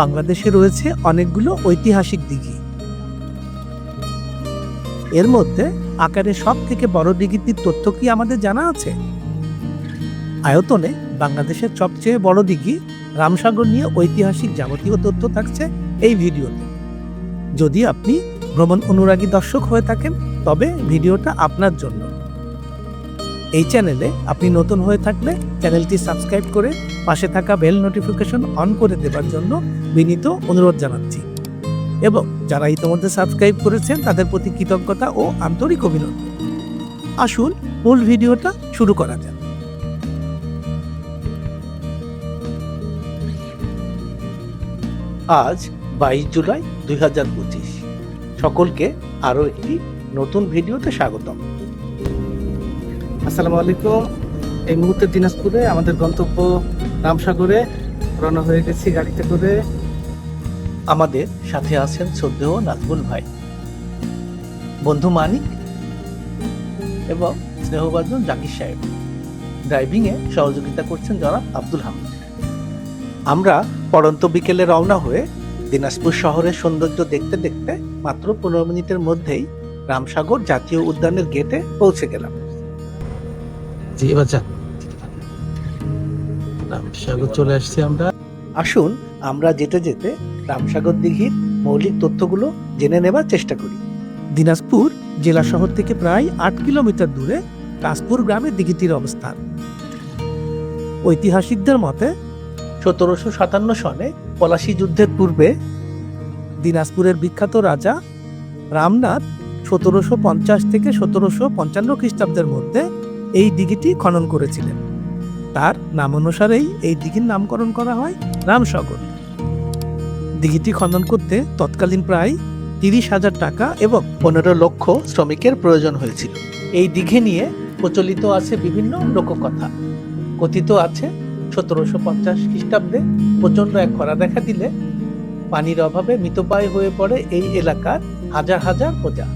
বাংলাদেশে রয়েছে অনেকগুলো ঐতিহাসিক দিঘি। এর মধ্যে আকারে সব থেকে বড় দিঘিটির তথ্য কি আমাদের জানা আছে? আয়তনে বাংলাদেশের সবচেয়ে বড় দিঘি রামসাগর নিয়ে ঐতিহাসিক যাবতীয় তথ্য থাকছে এই ভিডিওতে। যদি আপনি ভ্রমণ অনুরাগী দর্শক হয়ে থাকেন, তবে ভিডিওটা আপনার জন্য। এই চ্যানেলে আপনি নতুন হয়ে থাকলে চ্যানেলটি সাবস্ক্রাইব করে পাশে থাকা বেল নোটিফিকেশন অন করে দেবার জন্য বিনীত অনুরোধ জানাচ্ছি। এবং যারা ইতিমধ্যে সাবস্ক্রাইব করেছেন, তাদের প্রতি কৃতজ্ঞতা ও আন্তরিক অভিনন্দন। আসুন মূল ভিডিওটা শুরু করা যাক। আজ বাইশ জুলাই দুই হাজার পঁচিশ। সকলকে আরও একটি নতুন ভিডিওতে স্বাগতম। আসসালামু আলাইকুম। এই মুহূর্তে দিনাজপুরে আমাদের গন্তব্য রামসাগরে রওনা হয়ে গেছি গাড়িতে করে। আমাদের সাথে আছেন শ্রদ্ধেয় নাজমুল ভাই। বন্ধু মানিক এবং স্নেহবাজন জাকির সাহেব। ড্রাইভিংয়ে সহযোগিতা করছেন জনাব আব্দুল হামিদ। আমরা পড়ন্ত বিকেলে রওনা হয়ে দিনাজপুর শহরের সৌন্দর্য দেখতে দেখতে মাত্র পনেরো মিনিটের মধ্যেই রামসাগর জাতীয় উদ্যানের গেটে পৌঁছে গেলাম। জি, এবার যান রামসাগর চলে আসছি আমরা। আসুন, আমরা যেতে যেতে রামসাগর দিঘির মৌলিক তথ্যগুলো জেনে নেবার চেষ্টা করি। দিনাজপুর জেলা শহর থেকে প্রায় আট কিলোমিটার দূরে কাশপুর গ্রামে দিঘিটির অবস্থান। ঐতিহাসিকদের মতে সতেরোশো সাতান্ন সনে পলাশী যুদ্ধের পূর্বে দিনাজপুরের বিখ্যাত রাজা রামনাথ সতেরোশো পঞ্চাশ থেকে সতেরোশো পঞ্চান্ন খ্রিস্টাব্দের মধ্যে এই দিঘিটি খনন করেছিলেন। তার নাম অনুসারেই এই দিঘির নামকরণ করা হয় রামসাগর। দিঘিটি খনন করতে তৎকালীন প্রায় তিরিশ হাজার টাকা এবং পনেরো লক্ষ শ্রমিকের প্রয়োজন হয়েছিল। এই দিঘি নিয়ে প্রচলিত আছে বিভিন্ন লোককথা। কথিত আছে সতেরোশো পঞ্চাশ খ্রিস্টাব্দে প্রচণ্ড এক খরা দেখা দিলে পানির অভাবে মৃতপ্রায় হয়ে পড়ে এই এলাকার হাজার হাজার প্রজা।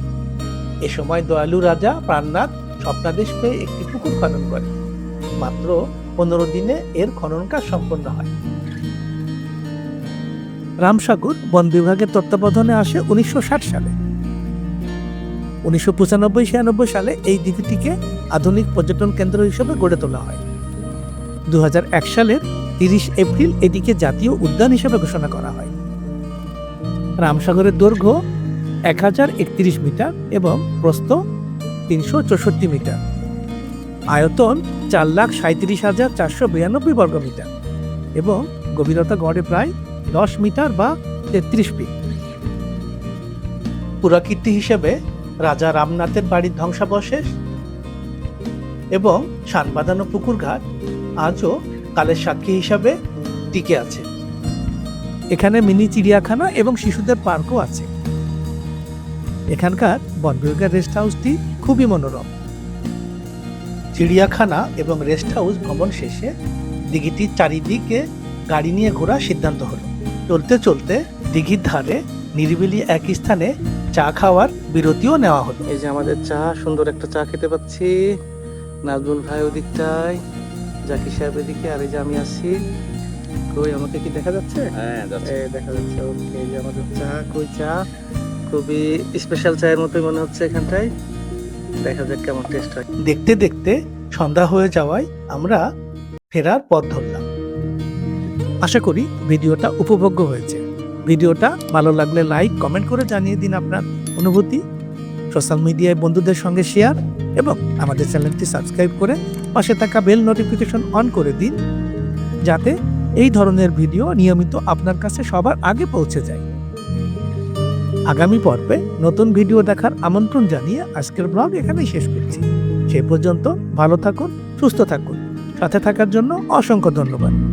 এ সময় দয়ালু রাজা প্রাণনাথ স্বপ্নাদেশ পেয়ে একটি পুকুর খনন করে। মাত্র পনেরো দিনে এর খনন কাজ সম্পন্ন হয়। রামসাগর বন বিভাগের তত্ত্বাবধানে আসে উনিশশো ষাট সালে। উনিশশো পঁচানব্বই ছিয়ানব্বই সালে এই দিঘিটিকে আধুনিক পর্যটন কেন্দ্র হিসেবে গড়ে তোলা হয়। দু হাজার এক সালের তিরিশ এপ্রিল এটিকে জাতীয় উদ্যান হিসেবে ঘোষণা করা হয়। রামসাগরের দৈর্ঘ্য এক হাজার একত্রিশ মিটার এবং প্রস্থ তিনশো চৌষট্টি মিটার। আয়তন চার লাখ সাঁত্রিশ হাজার চারশো বিরানব্বই বর্গ মিটার এবং গভীরতা গড়ে প্রায় দশ মিটার বা তেত্রিশ ফিট। পুরাকীর্তি হিসেবে রাজা রামনাথের বাড়ির ধ্বংসাবশেষ এবং শান বাঁধানো পুকুর ঘাট আজও কালের সাক্ষী হিসাবে টিকে আছে। এখানে মিনি চিড়িয়াখানা এবং শিশুদের পার্কও আছে। এখানকার বন বিভাগের রেস্ট হাউসটি খুবই মনোরম। চিড়িয়াখানা এবং রেস্ট হাউস ভ্রমণ শেষে দিঘিটির চারিদিকে গাড়ি নিয়ে ঘোরার সিদ্ধান্ত হলো। চলতে চলতে দিঘির ধারে নিরিবিলি এক স্থানে চা খাওয়ার বিরতিও নেওয়া হলো। এই যে আমাদের চা সুন্দর একটা চা খেতে পাচ্ছি। নাজমুল ভাই ওদিকটায় জাকির সাহেব এদিকে আর এই যে আমি আছি। কই আমাকে কি দেখা যাচ্ছে? হ্যাঁ দেখা যাচ্ছে ওকে এই যে আমাদের চা কই চা? খুবই স্পেশাল চায়ের মতোই মনে হচ্ছে এখানটায়। দেখা যাক কেমন টেস্ট হয়। দেখতে দেখতে সন্ধ্যা হয়ে যাওয়ায় আমরা ফেরার পথ ধরলাম। আশা করি ভিডিওটা উপভোগ্য হয়েছে। ভিডিওটা ভালো লাগলে লাইক কমেন্ট করে জানিয়ে দিন আপনার অনুভূতি। সোশ্যাল মিডিয়ায় বন্ধুদের সঙ্গে শেয়ার এবং আমাদের চ্যানেলটি সাবস্ক্রাইব করে পাশে থাকা বেল নোটিফিকেশন অন করে দিন। যাতে এই ধরনের ভিডিও নিয়মিত আপনার কাছে সবার আগে পৌঁছে যায়। আগামী পর্বে নতুন ভিডিও দেখার আমন্ত্রণ জানিয়ে আজকের ব্লগ এখানেই শেষ করছি। সে পর্যন্ত ভালো থাকুন, সুস্থ থাকুন। সাথে থাকার জন্য অসংখ্য ধন্যবাদ।